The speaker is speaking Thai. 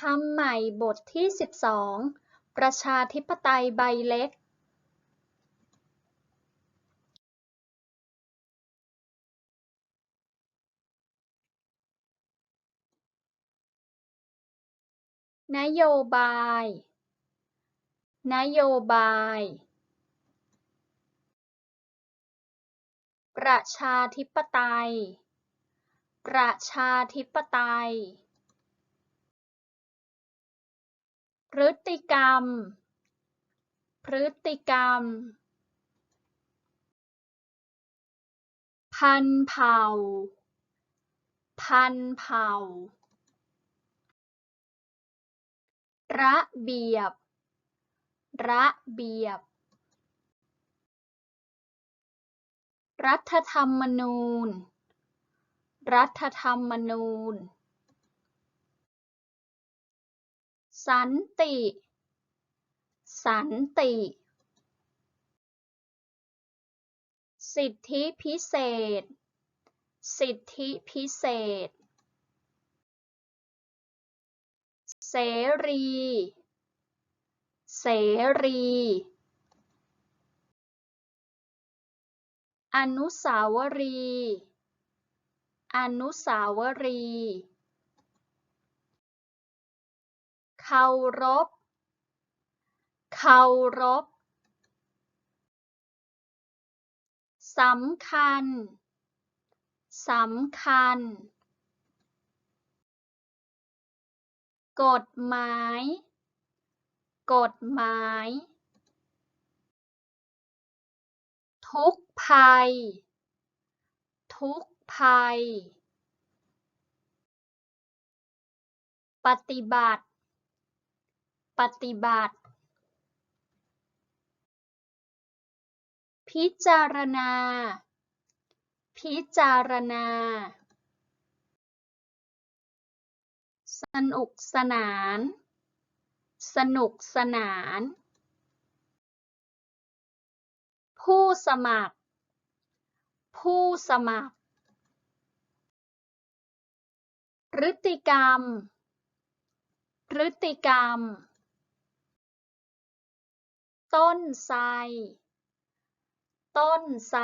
คำใหม่บทที่ 12 ประชาธิปไตยใบเล็ก นโยบาย นโยบาย ประชาธิปไตย ประชาธิปไตย พฤติกรรม พฤติกรรม พันธุ์เผ่า พันธุ์เผ่า ระเบียบ ระเบียบ รัฐธรรมนูญ รัฐธรรมนูญ สันติ สันติ สิทธิพิเศษ สิทธิพิเศษ เสรี เสรี อนุสาวรีย์อนุสาวรีย์ เคารพ เคารพ สำคัญ สำคัญ กฎหมาย กฎหมาย ทุกภัย ทุกภัย ปฏิบัติ ปฏิบัติ พิจารณา พิจารณา สนุกสนาน สนุกสนาน ผู้สมัคร ผู้สมัคร พฤติกรรม พฤติกรรม ต้นไทรต้นไทร